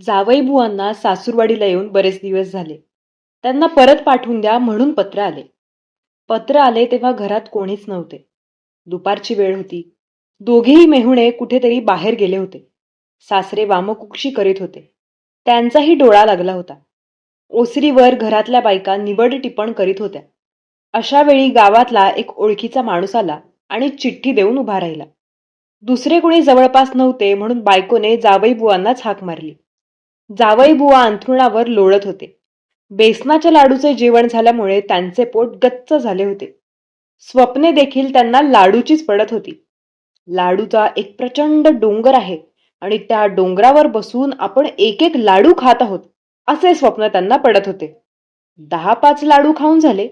जावई बुवांना सासूरवाडीला येऊन बरेच दिवस झाले. त्यांना परत पाठवून द्या म्हणून पत्र आले. पत्र आले तेव्हा घरात कोणीच नव्हते. दुपारची वेळ होती. दोघेही मेहुणे कुठेतरी बाहेर गेले होते. सासरे वामकुक्षी करीत होते. त्यांचाही डोळा लागला होता. ओसरीवर घरातल्या बायका निवड टिपण करीत होत्या. अशा वेळी गावातला एक ओळखीचा माणूस आला आणि चिठ्ठी देऊन उभा राहिला. दुसरे कोणी जवळपास नव्हते म्हणून बायकोने जावई बुवांनाच हाक मारली. जावई बुवा अंथरुणावर लोळत होते. बेसनाच्या लाडूचे जेवण झाल्यामुळे त्यांचे पोट गच्च झाले होते. स्वप्ने देखील त्यांना लाडूचीच पडत होती. लाडूचा एक प्रचंड डोंगर आहे आणि त्या डोंगरावर बसून आपण एक एक लाडू खात आहोत असे स्वप्न त्यांना पडत होते. दहा पाच लाडू खाऊन झाले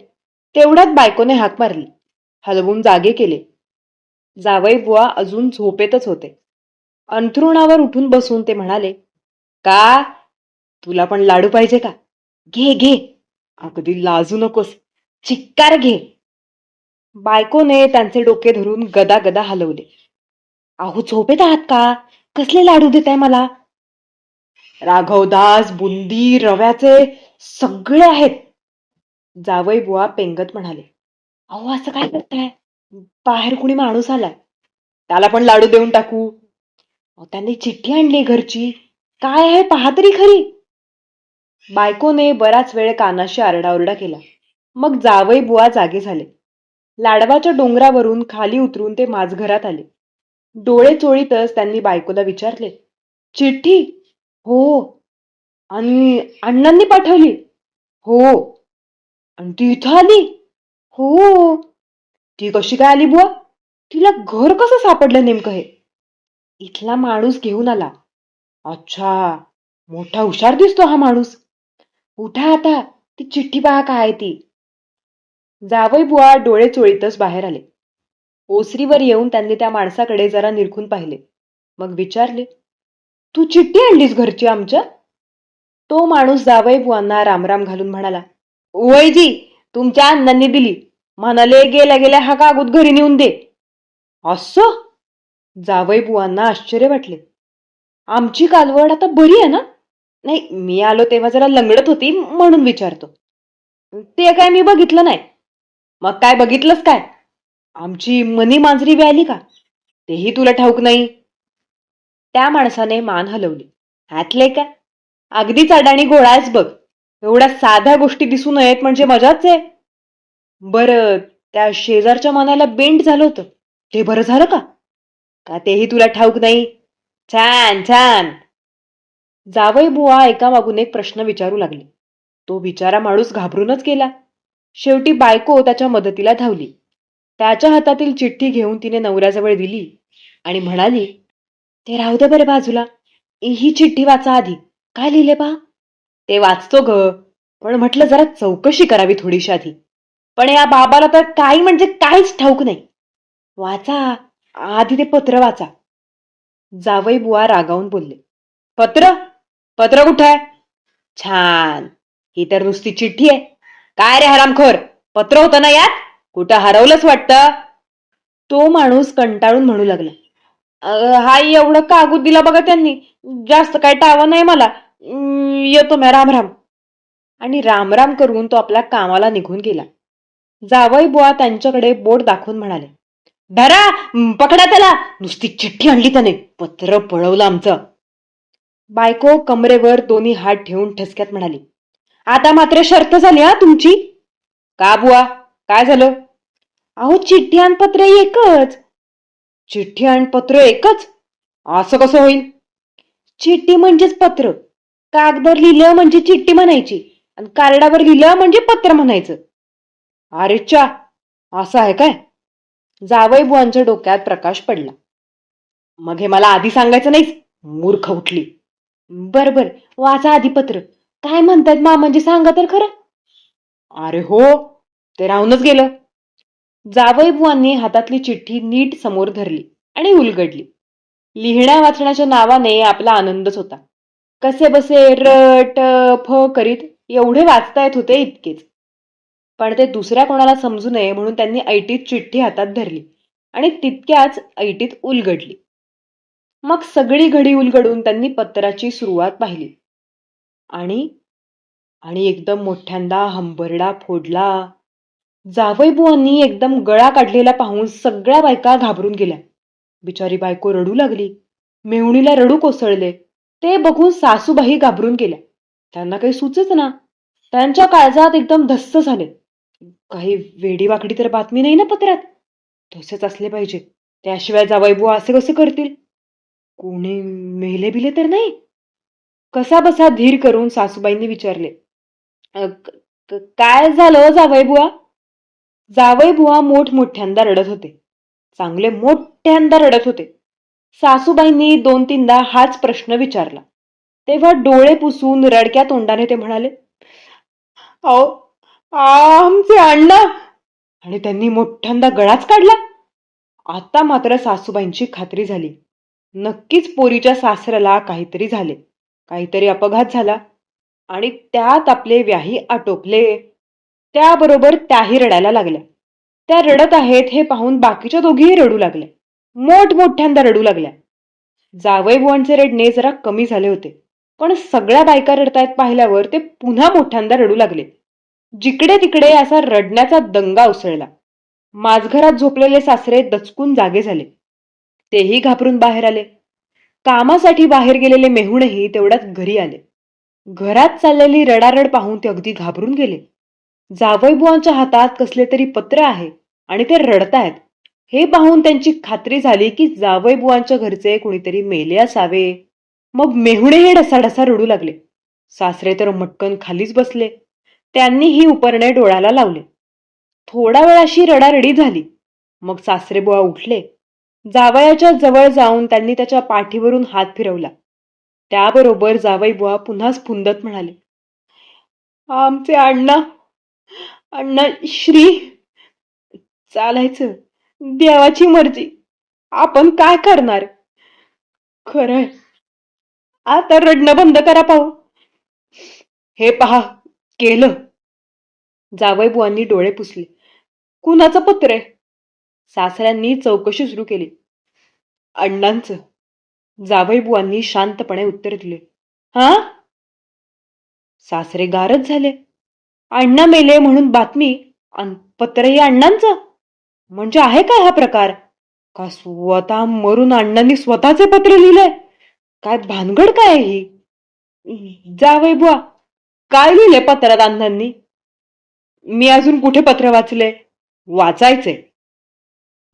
तेवढ्यात बायकोने हाक मारली. हलवून जागे केले. जावई बुवा अजून झोपेतच होते. अंथरुणावर उठून बसून ते म्हणाले का? तुला पण लाडू पाहिजे का? घे घे. अगदी लाजू नकोस. चिक्कार घे. बायकोने त्यांचे डोके धरून गदा गदा हलवले. अहो झोपेत आहात का? कसले लाडू देताय मला? राघवदास बुंदी रव्याचे सगळे आहेत. जावई बुवा पेंगत म्हणाले. अहो असं काय करताय? बाहेर कुणी माणूस आलाय. त्याला पण लाडू देऊन टाकू. त्यांनी चिठ्ठी आणली घरची. काय आहे? पहा तरी खरी. बायकोने बराच वेळ कानाशी आरडाओरडा केला. मग जावई बुवा जागे झाले. लाडवाच्या डोंगरावरून खाली उतरून ते माझघरात आले. डोळे चोळीतच त्यांनी बायकोला विचारले चिठ्ठी? हो. आणि अण्णांनी पाठवली? हो. आणि ती इथं आली? हो. ती कशी काय आली बुवा? तिला घर कसं सापडलं नेमकं हे? इथला माणूस घेऊन आला. अच्छा मोठा हुशार दिसतो हा माणूस. उठा आता ती चिठ्ठी पहा काय आहे ती. जावई बुवा डोळे चोळीतच बाहेर आले. ओसरीवर येऊन त्यांनी त्या माणसाकडे जरा निरखून पाहिले. मग विचारले तू चिठ्ठी आणलीस घरची आमच्या? तो माणूस जावई बुवांना रामराम घालून म्हणाला वैजी तुमच्या अण्णांनी दिली. म्हणाले गेल्या गेल्या हा कागद घरी नेऊन दे. असं? जावई बुवांना आश्चर्य वाटले. आमची कालवड आता बरी आहे ना? नाही मी आलो तेव्हा जरा लंगडत होती म्हणून विचारतो. ते काय मी बघितलं नाही. मग काय बघितलंस काय? आमची मनी मांजरी व्यायली का? तेही तुला ठाऊक नाही. त्या माणसाने मान हलवली. हातले का अगदीच अडाणी घोळाच बघ. एवढ्या साध्या गोष्टी दिसू नयेत म्हणजे मजाच आहे. बरं त्या शेजारच्या मनाला बेंड झालं होतं. ते बरं झालं का? का तेही तुला ठाऊक नाही? छान छान. जावई बुवा एका मागून एक प्रश्न विचारू लागले. तो बिचारा माणूस घाबरूनच गेला. शेवटी बायको त्याच्या मदतीला धावली. त्याच्या हातातील चिठ्ठी घेऊन तिने नवऱ्याजवळ दिली आणि म्हणाली ते राहू दे बरे बाजूला. ही चिठ्ठी वाचा आधी. काय लिहिले पहा ते वाचतो ग. पण म्हटलं जरा चौकशी करावी थोडीशी आधी. पण या बाबाला तर काही म्हणजे काहीच ठाऊक नाही. वाचा. आधी ते पत्र वाचा. जावई बुवा रागावून बोलले पत्र? पत्र कुठं आहे? छान ही तर नुसती चिठ्ठी आहे. काय रे हरामखोर पत्र होतं ना यात? कुठं हरवलंच वाटतं? तो माणूस कंटाळून म्हणू लागला हा एवढं कागूद दिला बघा त्यांनी जास्त काय टावा नाही मला. अं, येतो मी राम राम. आणि रामराम करून तो आपल्या कामाला निघून गेला. जावई बुवा त्यांच्याकडे बोट दाखवून म्हणाले धरा पकडा त्याला. नुसती चिठ्ठी आणली त्याने. पत्र पळवलं आमचं. बायको कमरेवर दोन्ही हात ठेवून ठसक्यात म्हणाली आता मात्र शर्त झाली हा तुमची. का बुवा? काय झालं? अहो चिठ्ठी आणि पत्र एकच. चिठ्ठी आणि पत्र एकच? असं कसं होईल? चिठ्ठी म्हणजेच पत्र. कागदावर लिहिलं म्हणजे चिठ्ठी म्हणायची आणि कार्डावर लिहिलं म्हणजे पत्र म्हणायचं. अरे चा असं आहे काय? जावई बुवांच्या डोक्यात प्रकाश पडला. मग हे मला आधी सांगायचं नाहीच मूर्ख उठली. बर बर. वाचा आधी पत्र काय म्हणतात मा म्हणजे सांगा तर खरं. अरे हो ते राहूनच गेलं. जावई बुवांनी हातातली चिठ्ठी नीट समोर धरली आणि उलगडली. लिहिण्या वाचण्याच्या नावाने आपला आनंदच होता. कसे बसे र ट फ करीत एवढे वाचता येत होते इतकेच. पण ते दुसऱ्या कोणाला समजू नये म्हणून त्यांनी ऐटीत चिठ्ठी हातात धरली आणि तितक्याच ऐटीत उलगडली. मग सगळी घडी उलगडून त्यांनी पत्राची सुरुवात पाहिली. आणि आणि एकदम मोठ्यांदा हंबरडा फोडला. जावईबुवांनी एकदम गळा काढलेला पाहून सगळ्या बायका घाबरून गेल्या. बिचारी बायको रडू लागली. मेवणीला रडू कोसळले. ते बघून सासूबाई घाबरून गेल्या. त्यांना काही सुचच ना. त्यांच्या काळजात एकदम धस्स झाले. काही वेडीवाकडी तर बातमी नाही ना पत्रात? तसेच असले पाहिजे. त्याशिवाय जावईबुवा असे कसे करतील? कोणी मेले बिले तर नाही? कसा बसा धीर करून सासूबाईंनी विचारले. काय झालं क- काय झालं जावईबुवा जावईबुवा मोठमोठ्यांदा रडत होते. चांगले मोठ्यांदा रडत होते. सासूबाईंनी दोन तीनदा हाच प्रश्न विचारला. तेव्हा डोळे पुसून रडक्या तोंडाने ते म्हणाले अहो आमचे अण्णा. आणि त्यांनी मोठ्यांदा गळाच काढला. आता मात्र सासूबाईंची खात्री झाली. नक्कीच पोरीच्या सासऱ्याला काहीतरी झाले. काहीतरी अपघात झाला. आणि त्यात आपले व्याही आटोपले. त्याबरोबर त्याही रडायला लागल्या. त्या रडत आहेत हे पाहून बाकीच्या दोघीही रडू लागल्या. मोठमोठ्यांदा रडू लागल्या. जावईबुवांचे रडणे जरा कमी झाले होते. पण सगळ्या बायका रडतायत पाहिल्यावर ते पुन्हा मोठ्यांदा रडू लागले. जिकडे तिकडे असा रडण्याचा दंगा उसळला. माझघरात झोपलेले सासरे दचकून जागे झाले. तेही घाबरून बाहेर आले. कामासाठी बाहेर गेलेले मेहूणही तेवढ्यात घरी आले. घरात चाललेली रडारड पाहून ते अगदी घाबरून गेले. जावईबुवांच्या हातात कसले तरी पत्र आहे आणि ते रडतायत. हे पाहून त्यांची खात्री झाली की जावईबुवांच्या घरचे कोणीतरी मेले असावे. मग मेहुणेही ढसाढसा रडू लागले. सासरे तर मटकन खालीच बसले. त्यांनी ही उपरणे डोळ्याला लावले. थोडा वेळ अशी रडारडी झाली. मग सासरेबुवा उठले. जावयाच्या जवळ जाऊन त्यांनी त्याच्या पाठीवरून हात फिरवला. त्याबरोबर जावई बुवा पुन्हाच म्हणाले आमचे अण्णा अण्णा श्री चालायचं. देवाची मर्जी. आपण काय करणार? खरंय. आता रडणं बंद करा पाहू. हे पहा केलं. जावईबुवांनी डोळे पुसले. कुणाचं पत्र आहे? सासऱ्यांनी चौकशी सुरू केली. अण्णांचं. जावईबुवांनी शांतपणे उत्तर दिले. हा? सासरे गारच झाले. अण्णा मेले म्हणून बातमी पत्रही अण्णांचं? म्हणजे आहे का हा प्रकार? का स्वतः मरून अण्णांनी स्वतःचे पत्र लिहिले? काय भानगड काय ही? जावई बुवा काय लिहिले पत्रात अण्णांनी मी अजून कुठे पत्र वाचले? वाचायचे.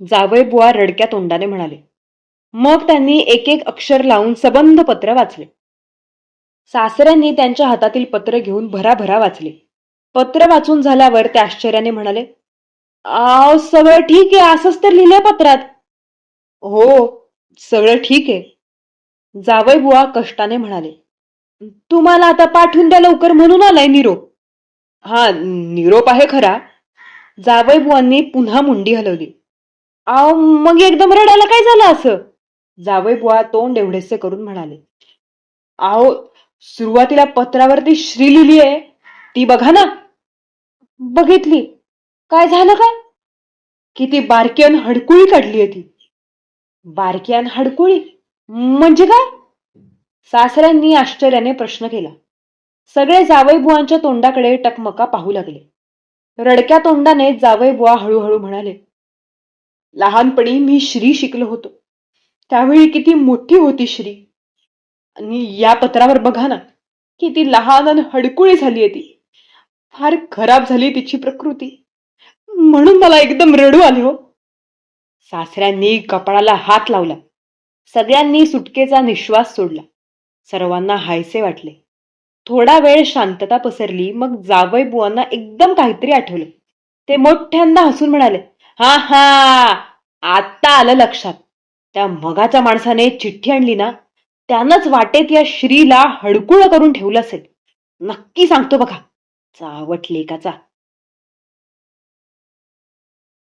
जावई बुवा रडक्या तोंडाने म्हणाले. मग त्यांनी एक एक अक्षर लावून सबंध पत्र वाचले. सासऱ्यांनी त्यांच्या हातातील पत्र घेऊन भराभरा वाचले. पत्र वाचून झाल्यावर ते आश्चर्याने म्हणाले आव सगळं ठीक आहे असंच तर लिहिलंय पत्रात. हो सगळं ठीक आहे. जावई बुवा कष्टाने म्हणाले तुम्हाला आता पाठवून द्या लवकर म्हणून आलाय निरोप. हा निरोप आहे खरा. जावई बुवांनी पुन्हा मुंडी हलवली. आव मग एकदम रडायला काय झालं असं? जावई बुवा तोंड एवढेसे करून म्हणाले. आहो सुरुवातीला पत्रावरती श्री लिहिली आहे. ती बघा ना. बघितली. काय झालं काय? किती बारक्यान हडकुळी काढली आहे ती. बारक्यान हडकुळी? म्हणजे काय? सासऱ्यांनी आश्चर्याने प्रश्न केला. सगळे जावईबुवांच्या तोंडाकडे टकमका पाहू लागले. रडक्या तोंडाने जावईबुवा हळूहळू म्हणाले लहानपणी मी श्री शिकलो होतो. त्यावेळी किती मोठी होती श्री. आणि या पत्रावर बघा ना किती लहान आणि हडकुळी झाली आहे ती. फार खराब झाली तिची प्रकृती. म्हणून मला एकदम रडू आले हो. सासऱ्यांनी कपाळाला हात लावला. सगळ्यांनी सुटकेचा निश्वास सोडला. सर्वांना हायसे वाटले. थोडा वेळ शांतता पसरली मग जावई बुवांना एकदम काहीतरी आठवलं. ते मोठ्यांदा हसून म्हणाले हा हा आता आलं लक्षात. त्या मगाच्या माणसाने चिठ्ठी आणली ना त्यानंच वाटेत या श्रीला हडकुळ करून ठेवलं असेल. नक्की सांगतो बघा. चावट लेकाचा